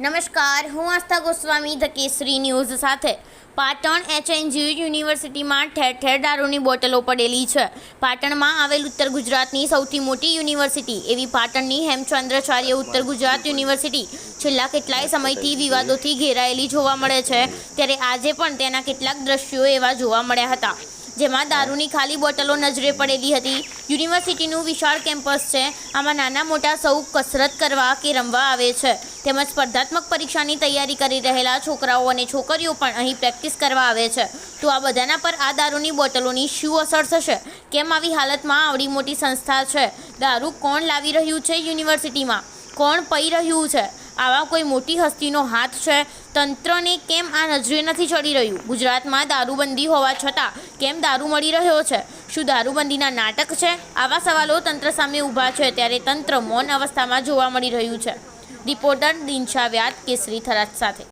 નમસ્કાર, હું આસ્થા Goswami, the Kesari news સાથે. પાટણ એચએનજી યુનિવર્સિટીમાં ઠેર ઠેર દારૂની બોટલો પડેલી છે. પાટણમાં આવેલ ઉત્તર ગુજરાતની સૌથી મોટી યુનિવર્સિટી, એવી પાટણની હેમચંદ્રાચાર્ય ઉત્તર ગુજરાત યુનિવર્સિટી, છેલ્લા કેટલાય સમયથી વિવાદોથી ઘેરાયેલી જોવા મળે છે. ત્યારે આજે પણ તેના કેટલાક દ્રશ્યો એવા જોવા મળ્યા હતા. જેમાં દારૂની ખાલી બોટલો નજરે પડેલી હતી. યુનિવર્સિટીનું વિશાળ કેમ્પસ છે. આમાં નાના મોટા સૌ કસરત કરવા કે રમવા આવે છે. તેમજ સ્પર્ધાત્મક પરીક્ષાની તૈયારી કરી રહેલા છોકરાઓ અને છોકરીઓ પણ અહીં પ્રેક્ટિસ કરવા આવે છે. તો આ બધાના પર આ દારૂની બોટલોની શું અસર થશે? કેમ આવી હાલતમાં આવડી મોટી સંસ્થા છે? દારૂ કોણ લાવી રહ્યું છે યુનિવર્સિટીમાં? કોણ પી રહ્યું છે? આવા કોઈ મોટી હસ્તીનો હાથ છે? તંત્રને કેમ આ નજરે નથી ચડી રહ્યું? ગુજરાતમાં દારૂબંધી હોવા છતાં કેમ દારૂ મળી રહ્યો છે? શું દારૂબંધીના નાટક છે? આવા સવાલો તંત્ર સામે ઊભા છે ત્યારે તંત્ર મૌન અવસ્થામાં જોવા મળી રહ્યું છે. રિપોર્ટર દિનશા વ્યાત, કેસરી થરાજ સાથે.